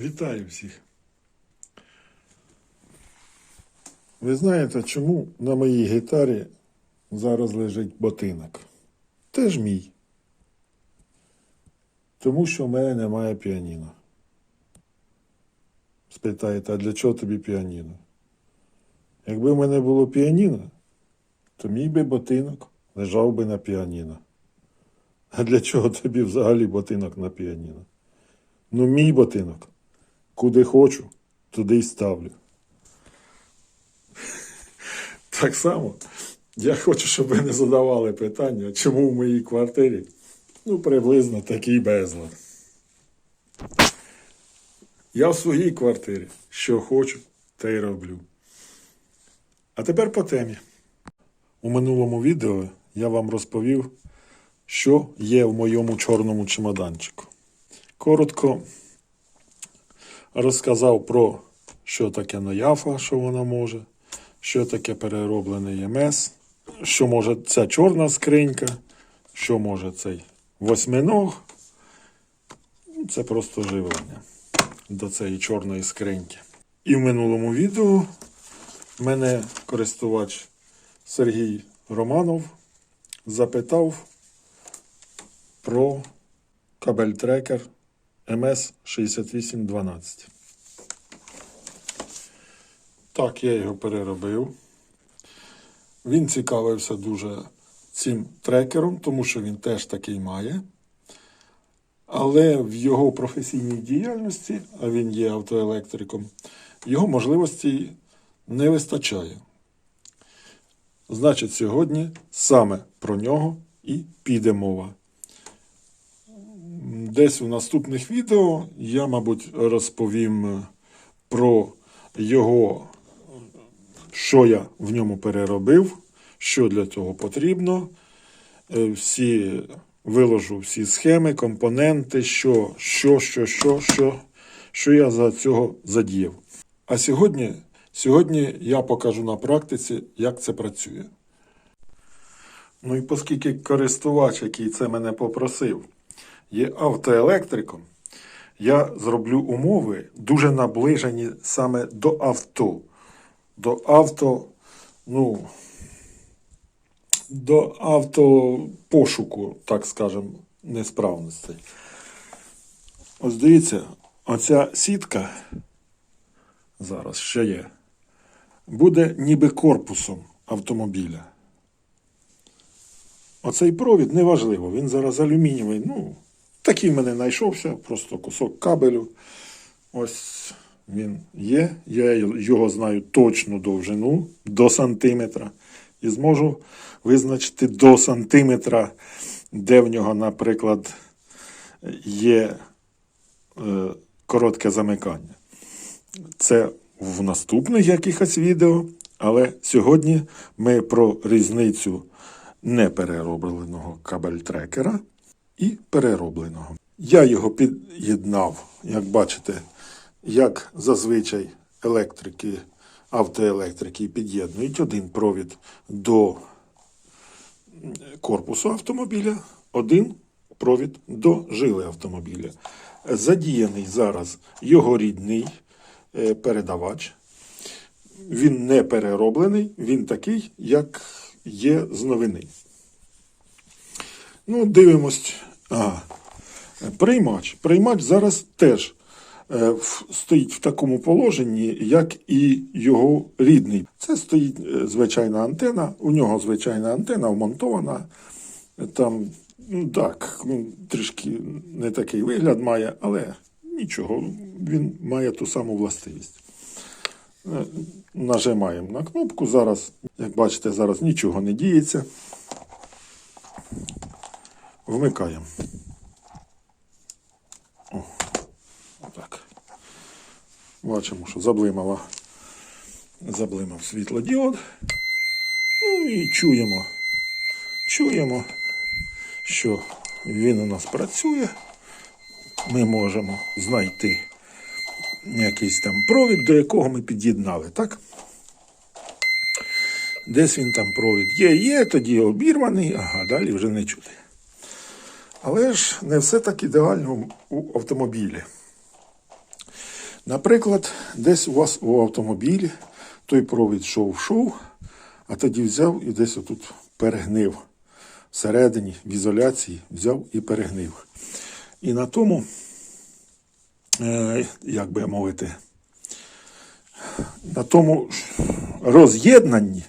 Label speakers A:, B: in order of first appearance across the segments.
A: Вітаю всіх. Ви знаєте, чому на моїй гітарі зараз лежить ботинок? Теж мій. Тому що в мене немає піаніно. Спитаєте, а для чого тобі піаніно? Якби в мене було піаніно, то мій би ботинок лежав би на піаніно. А для чого тобі взагалі ботинок на піаніно? Ну, мій ботинок. Куди хочу, туди й ставлю. Так само, я хочу, щоб ви не задавали питання, чому в моїй квартирі ну, приблизно такий безлад. Я в своїй квартирі що хочу, те й роблю. А тепер по темі. У минулому відео я вам розповів, що є в моєму чорному чемоданчику. Коротко розказав про що таке нояфа, що вона може, що таке перероблений ЄМС, що може ця чорна скринька, що може цей восьминог. Ну, Це просто живлення до цієї чорної скриньки. І в минулому відео мене користувач Сергій Романов запитав про кабель-трекер МС6812. Так, я його переробив. Він цікавився дуже цим трекером, тому що він теж такий має. Але в його професійній діяльності, а він є автоелектриком, його можливостей не вистачає. Значить, сьогодні саме про нього і піде мова. Десь у наступних відео я, мабуть, розповім про його, що я в ньому переробив, що для цього потрібно. Е, Всі виложу всі схеми, компоненти, що, що, що, що, що, що я за цього задіяв. А сьогодні, сьогодні я покажу на практиці, як це працює. Ну і оскільки користувач, який це мене попросив, є автоелектриком, я зроблю умови дуже наближені саме до авто. До авто, ну, до автопошуку, так скажемо, несправностей. Ось дивіться, оця сітка зараз ще є, буде ніби корпусом автомобіля. Оцей провід неважливо, він зараз алюмінієвий. Ну, такий в мене знайшовся, просто кусок кабелю. Ось він є. Я його знаю точну довжину до сантиметра. І зможу визначити до сантиметра, де в нього, наприклад, є е, коротке замикання. Це в наступних якихось відео, але сьогодні ми про різницю непереробленого кабель-трекера і переробленого. Я його під'єднав, як бачите, як зазвичай електрики, автоелектрики під'єднують один провід до корпусу автомобіля, один провід до жили автомобіля. Задіяний зараз його рідний е, передавач. Він не перероблений, він такий, як є з новини. Ну, дивимось. Ага. Приймач. Приймач зараз теж е, стоїть в такому положенні, як і його рідний. Це стоїть е, звичайна антена. У нього звичайна антена вмонтована. Там, ну так, трішки не такий вигляд має, але нічого, він має ту саму властивість. Е, Нажимаємо на кнопку. Зараз, як бачите, зараз нічого не діється. Вмикаємо. О, отак. Бачимо, що заблимала, заблимав світлодіод. Ну і чуємо. Чуємо, що він у нас працює. Ми можемо знайти якийсь там провід, до якого ми під'єднали, так? Десь він там провід є, є, тоді обірваний, ага, далі вже не чути. Але ж не все так ідеально у автомобілі. Наприклад, десь у вас у автомобілі той провід шов-шов, а тоді взяв і десь отут перегнив. Всередині, в ізоляції, взяв і перегнив. І на тому, е, як би мовити, на тому роз'єднанні,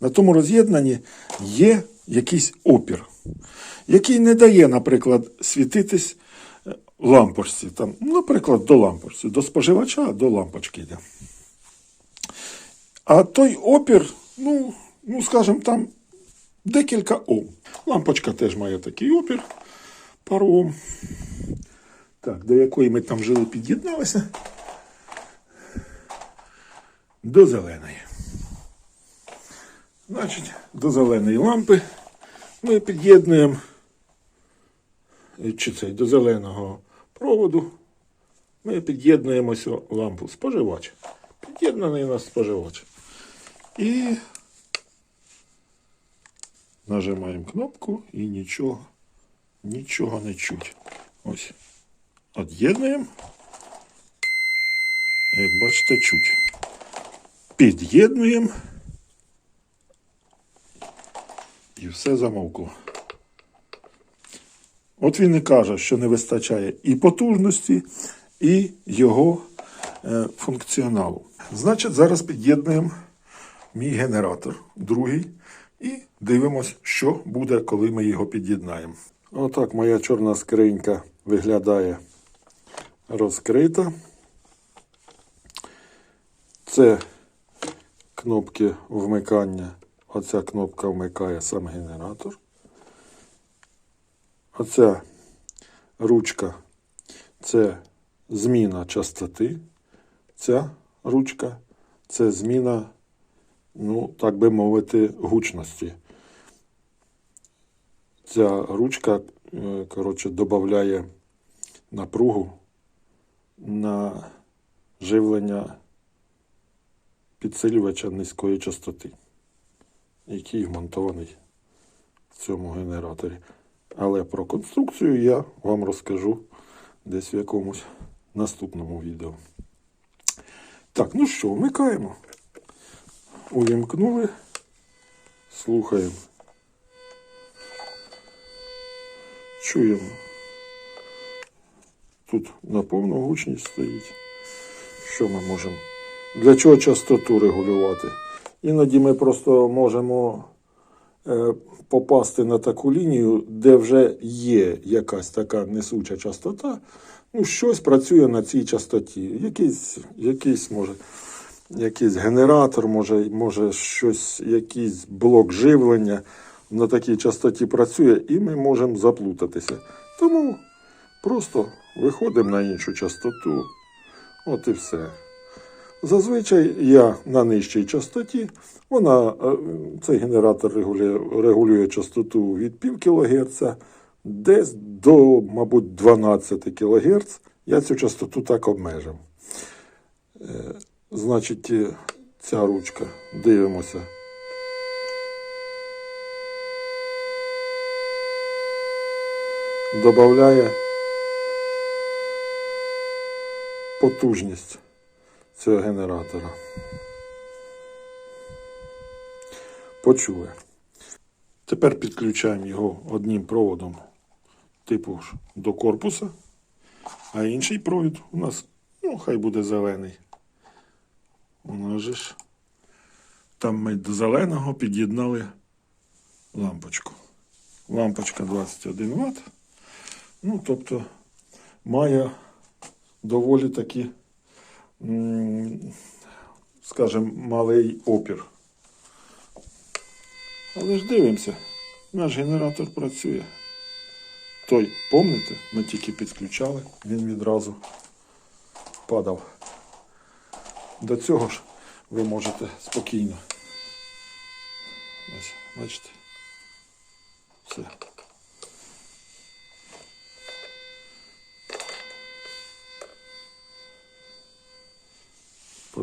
A: на тому роз'єднанні є якийсь опір, який не дає, наприклад, світитись е, лампочці. Там, наприклад, до лампочці, до споживача до лампочки йде. А той опір, ну, ну скажімо, там декілька Ом. Лампочка теж має такий опір, пару Ом. Так, до якої ми там жили, під'єдналися. До зеленої. Значить, до зеленої лампи ми під'єднуємо е, чи це до зеленого проводу. Ми під'єднуємо цю лампу споживач. Під'єднаний у нас споживач. І нажимаємо кнопку і нічого, нічого не чуть. Ось. От'єднуємо. Як бачите, чуть. Під'єднуємо. І все замовкло. От він і каже, що не вистачає і потужності, і його е, функціоналу. Значить, зараз під'єднуємо мій генератор, другий, і дивимось, що буде, коли ми його під'єднаємо. Отак моя чорна скринька виглядає розкрита. Це кнопки вмикання. Оця кнопка вмикає сам генератор. Оця ручка це зміна частоти. Ця ручка це зміна, ну, так би мовити, гучності. Ця ручка, е, коротше, додає напругу на живлення підсилювача низької частоти, який вмонтований в цьому генераторі. Але про конструкцію я вам розкажу десь в якомусь наступному відео. Так, ну що, вмикаємо. Увімкнули, слухаємо. Чуємо. Тут на повну гучність стоїть. Що ми можемо? Для чого частоту регулювати? Іноді ми просто можемо е, попасти на таку лінію, де вже є якась така несуча частота. Ну, щось працює на цій частоті. Якийсь, якийсь може, якийсь генератор, може, може щось, якийсь блок живлення на такій частоті працює, і ми можемо заплутатися. Тому просто виходимо на іншу частоту. От і все. Зазвичай я на нижчій частоті. Вона, е, цей генератор регулює, регулює частоту від пів кГц десь до, мабуть, 12 кГц. Я цю частоту так обмежив. Е, Значить, е, ця ручка. Дивимося. Добавляє потужність цього генератора. Почули. Тепер підключаємо його одним проводом типу ж до корпуса, а інший провід у нас, ну, хай буде зелений. У нас же ж там ми до зеленого під'єднали лампочку. Лампочка 21 Вт. Ну, тобто має доволі таки м, скажімо, малий опір. Але ж дивимося, наш генератор працює. Той, помните, ми тільки підключали, він відразу падав. До цього ж ви можете спокійно. Ось, бачите. Все.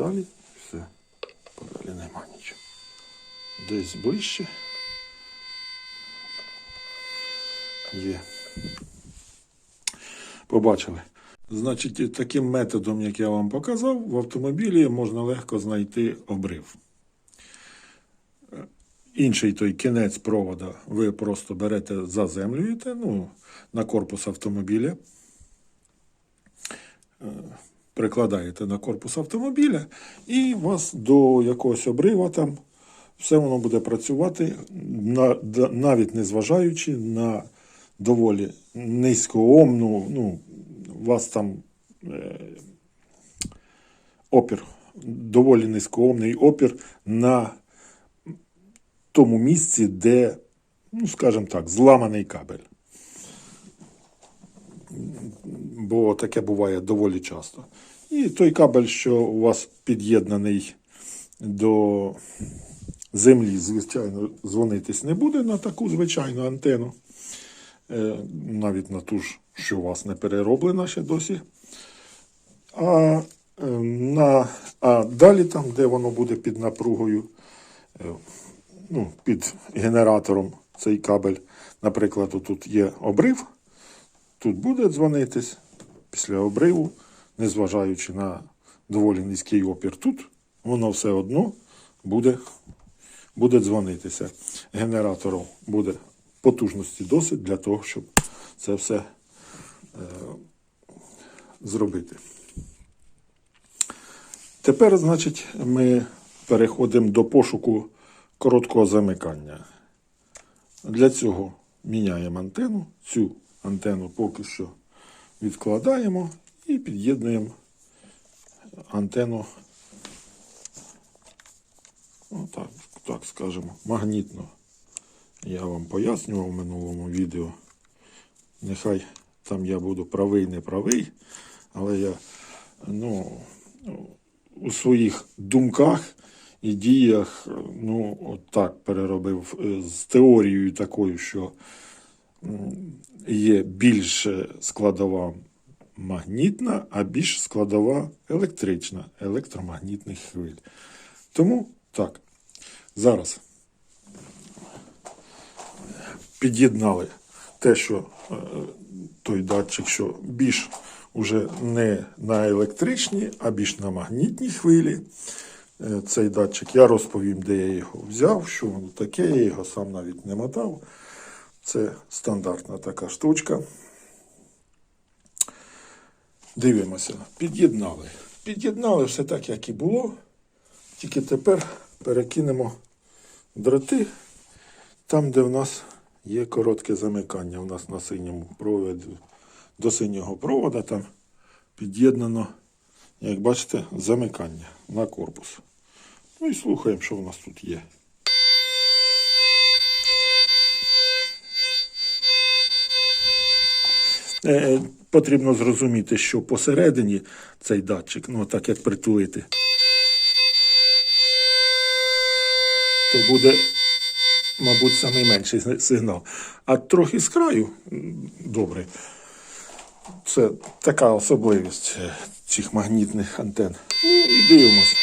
A: Подалі все. Подалі нема нічого. Десь ближче. Є. Побачили. Значить, таким методом, як я вам показав, в автомобілі можна легко знайти обрив. Інший той кінець провода ви просто берете, заземлюєте ну, на корпус автомобіля, Е, прикладаєте на корпус автомобіля, і у вас до якогось обрива там все воно буде працювати, навіть не зважаючи на доволі низькоомну, ну, у вас там е, опір, доволі низькоомний опір на тому місці, де, ну, скажімо так, зламаний кабель. Бо таке буває доволі часто. І той кабель, що у вас під'єднаний до землі, звичайно, дзвонитись не буде на таку звичайну антенну. Е, навіть на ту ж, що у вас не перероблена ще досі. А, е, на, а далі, там, де воно буде під напругою, е, ну, під генератором цей кабель, наприклад, тут є обрив, тут буде дзвонитись після обриву, незважаючи на доволі низький опір тут, воно все одно буде, буде дзвонитися. Генератором буде потужності досить для того, щоб це все е, зробити. Тепер, значить, ми переходимо до пошуку короткого замикання. Для цього міняємо антенну. Цю антенну поки що відкладаємо і під'єднуємо антенну, ну, так, так скажемо, магнітно. Я вам пояснював в минулому відео. Нехай там я буду правий, не правий, але я ну, у своїх думках і діях ну, от так переробив е, з теорією такою, що є більш складова магнітна, а більш складова електрична, електромагнітних хвиль. Тому так, зараз під'єднали те, що е, той датчик, що більш уже не на електричні, а більш на магнітні хвилі. Е, Цей датчик я розповім, де я його взяв, що воно таке, я його сам навіть не мотав. Це стандартна така штучка. Дивимося, під'єднали. Під'єднали все так, як і було. Тільки тепер перекинемо дроти там, де в нас є коротке замикання. У нас на синьому проводі до синього провода там під'єднано, як бачите, замикання на корпус. Ну і слухаємо, що в нас тут є. Потрібно зрозуміти, що посередині цей датчик, ну так як притулити, то буде, мабуть, найменший сигнал. А трохи з краю добре. Це така особливість е, цих магнітних антен. Ну і дивимося.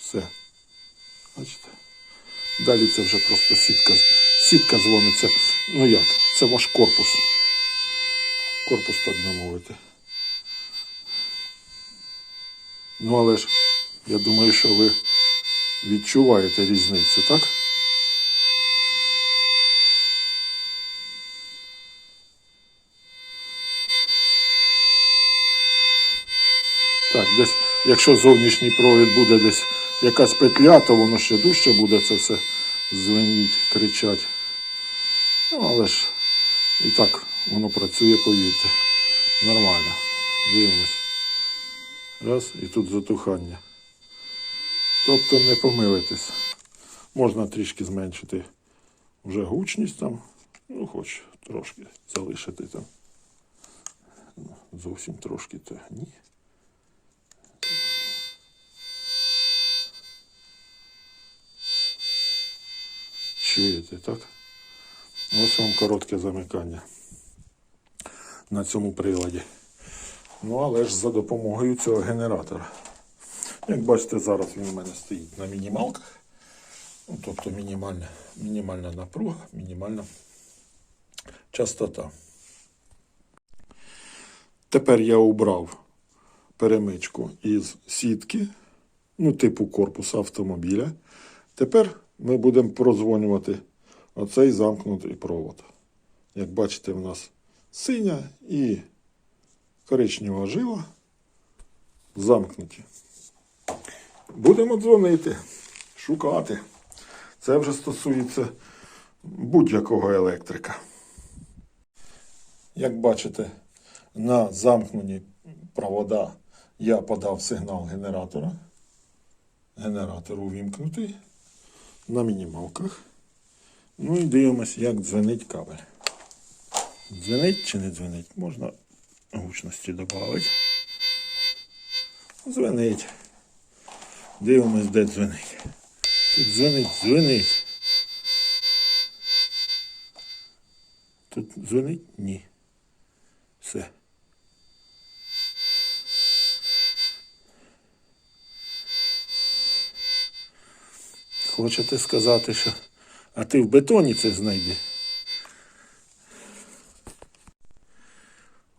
A: Все. Бачите? Далі це вже просто сітка. Сітка дзвониться. Ну як? Це ваш корпус. Корпус, так би мовити. Ну але ж я думаю, що ви відчуваєте різницю, так? Так, десь, якщо зовнішній провід буде десь якась петля, то воно ще дужче буде це все звеніть, кричать. Ну, але ж і так воно працює, повірте. Нормально. Дивимось. Раз, і тут затухання. Тобто не помилитесь. Можна трішки зменшити вже гучність там. Ну, хоч трошки залишити там. Ну, Зовсім трошки то ні. Чуєте, так? Ось вам коротке замикання на цьому приладі. Ну, але ж за допомогою цього генератора. Як бачите, зараз він у мене стоїть на мінімалках. Ну, тобто мінімальна, мінімальна напруга, мінімальна частота. Тепер я убрав перемичку із сітки, ну, типу корпуса автомобіля. Тепер ми будемо прозвонювати оцей замкнутий провод. Як бачите, в нас синя і коричнева жила замкнуті. Будемо дзвонити, шукати. Це вже стосується будь-якого електрика. Як бачите, на замкнені провода я подав сигнал генератора. Генератор увімкнутий на мінімалках. Ну і дивимося, як дзвенить кабель. Дзвенить чи не дзвенить? Можна гучності додати. Дзвенить. Дивимось, де дзвенить. Тут дзвенить, дзвенить. Тут дзвенить? Ні. Все. Хочете сказати, що. А ти в бетоні це знайди.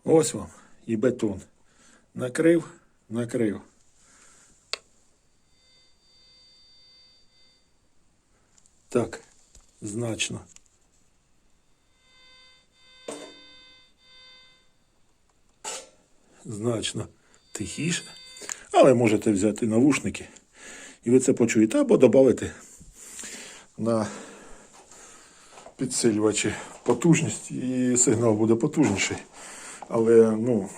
A: Ось вам і бетон. Накрив, накрив. Так, значно. Значно тихіше. Але можете взяти навушники. І ви це почуєте або додати на підсилювачі потужність, і сигнал буде потужніший. Але ну,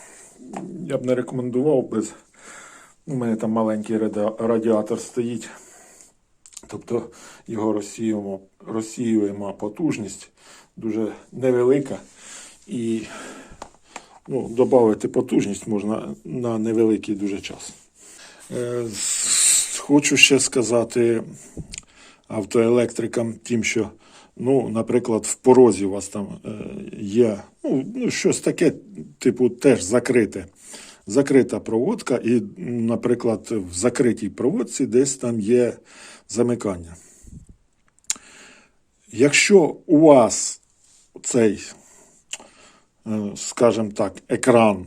A: я б не рекомендував без. У мене там маленький радіатор стоїть. Тобто його розсіюємо, розсіюємо потужність дуже невелика. І ну, додати потужність можна на невеликий дуже час. Е, Хочу ще сказати автоелектрикам, тим, що, ну, наприклад, в порозі у вас там е, є ну, ну, щось таке, типу, теж закрите. Закрита проводка, і, наприклад, в закритій проводці десь там є замикання. Якщо у вас цей, е, скажімо так, екран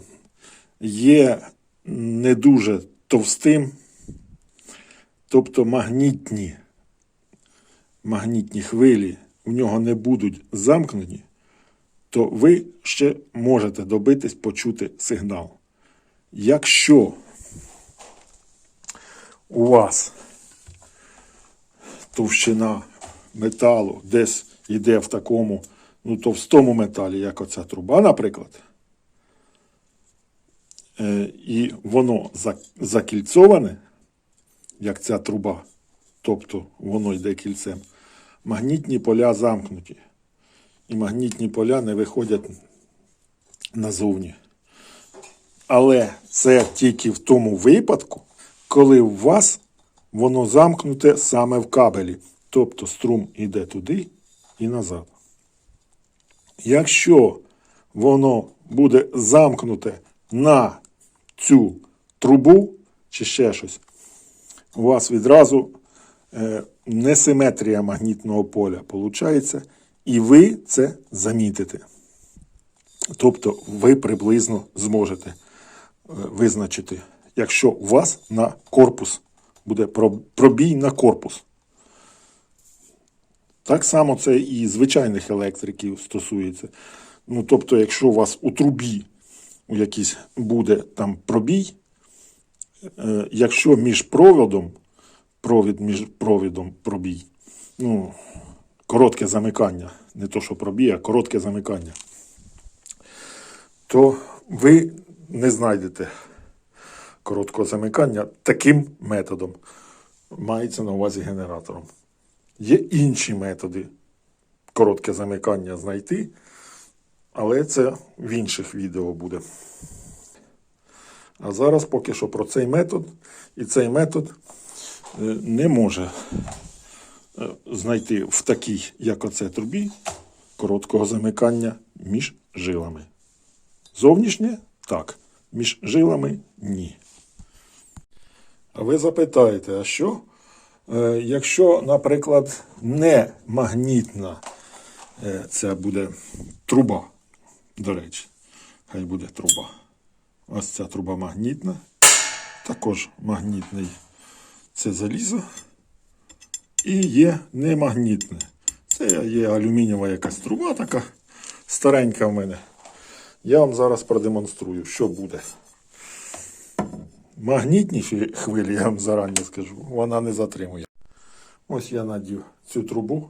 A: є не дуже товстим, тобто магнітні, магнітні хвилі у нього не будуть замкнені, то ви ще можете добитись почути сигнал. Якщо у вас товщина металу десь йде в такому ну, товстому металі, як оця труба, наприклад, е, і воно закільцоване, як ця труба, тобто воно йде кільцем, магнітні поля замкнуті. І магнітні поля не виходять назовні. Але це тільки в тому випадку, коли у вас воно замкнуте саме в кабелі. Тобто струм йде туди і назад. Якщо воно буде замкнуте на цю трубу чи ще щось, у вас відразу е, несиметрія магнітного поля виходить, і ви це замітите. Тобто ви приблизно зможете е, визначити, якщо у вас на корпус буде пробій на корпус. Так само це і звичайних електриків стосується. Ну, тобто, якщо у вас у трубі у якийсь буде там пробій, е, якщо між проводом, провід між провідом пробій, ну, коротке замикання, не то, що пробій, а коротке замикання, то ви не знайдете короткого замикання таким методом. Мається на увазі генератором. Є інші методи коротке замикання знайти, але це в інших відео буде. А зараз поки що про цей метод. І цей метод не може е, знайти в такій, як оце трубі, короткого замикання між жилами. Зовнішнє так, між жилами ні. А ви запитаєте, а що? Е, якщо, наприклад, не магнітна е, це буде труба, до речі, хай буде труба. Ось ця труба магнітна. Також магнітний це залізо. І є немагнітне. Це є алюмінієва якась труба така старенька в мене. Я вам зараз продемонструю, що буде. Магнітніші хвилі, я вам зарані скажу, вона не затримує. Ось я надів цю трубу.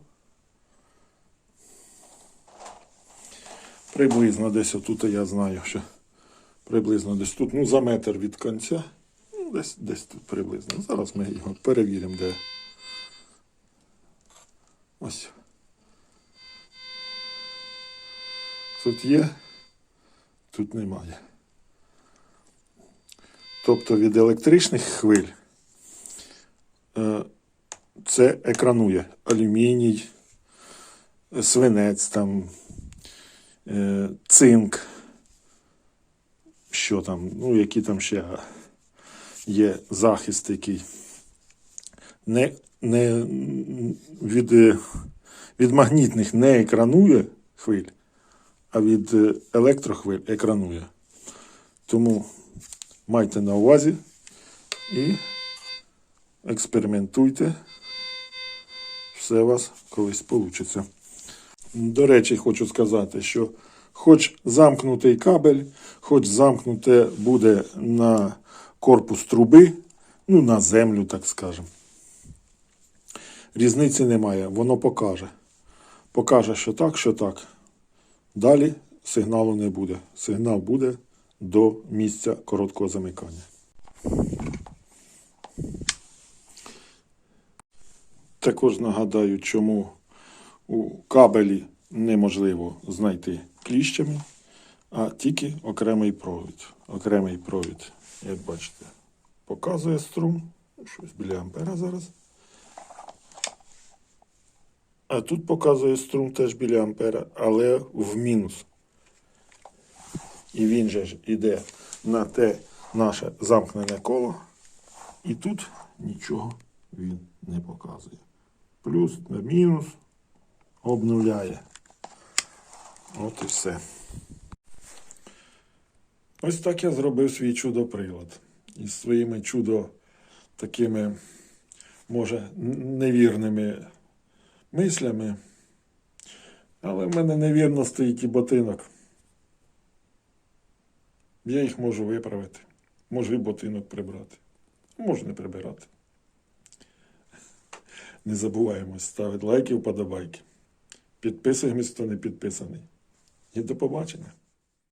A: Приблизно десь отут я знаю, що приблизно десь тут, ну за метр від кінця. Десь, десь тут приблизно. Зараз ми його перевіримо, де. Ось. Тут є, тут немає. Тобто від електричних хвиль е, це екранує алюміній, свинець, там, е, цинк, що там, ну, які там ще є захист який. Не, не від, від магнітних не екранує хвиль, а від електрохвиль екранує. Тому майте на увазі і експериментуйте. Все у вас колись вийде. До речі, хочу сказати, що хоч замкнутий кабель, хоч замкнуте буде на корпус труби, ну на землю, так скажемо. Різниці немає, воно покаже. Покаже, що так, що так. Далі сигналу не буде. Сигнал буде до місця короткого замикання. Також нагадаю, чому у кабелі неможливо знайти кліщами, а тільки окремий провід. Окремий провід, як бачите, показує струм. Щось біля ампера зараз. А тут показує струм теж біля ампера, але в мінус. І він же ж іде на те наше замкнене коло. І тут нічого він не показує. Плюс на мінус обнуляє. От і все. Ось так я зробив свій чудо-прилад. Із своїми чудо такими, може, невірними мислями. Але в мене невірно стоїть і ботинок. Я їх можу виправити. Можу і ботинок прибрати. Можу не прибирати. Не забуваємо ставити лайки, вподобайки. Підписуємось, хто не підписаний. І до побачення.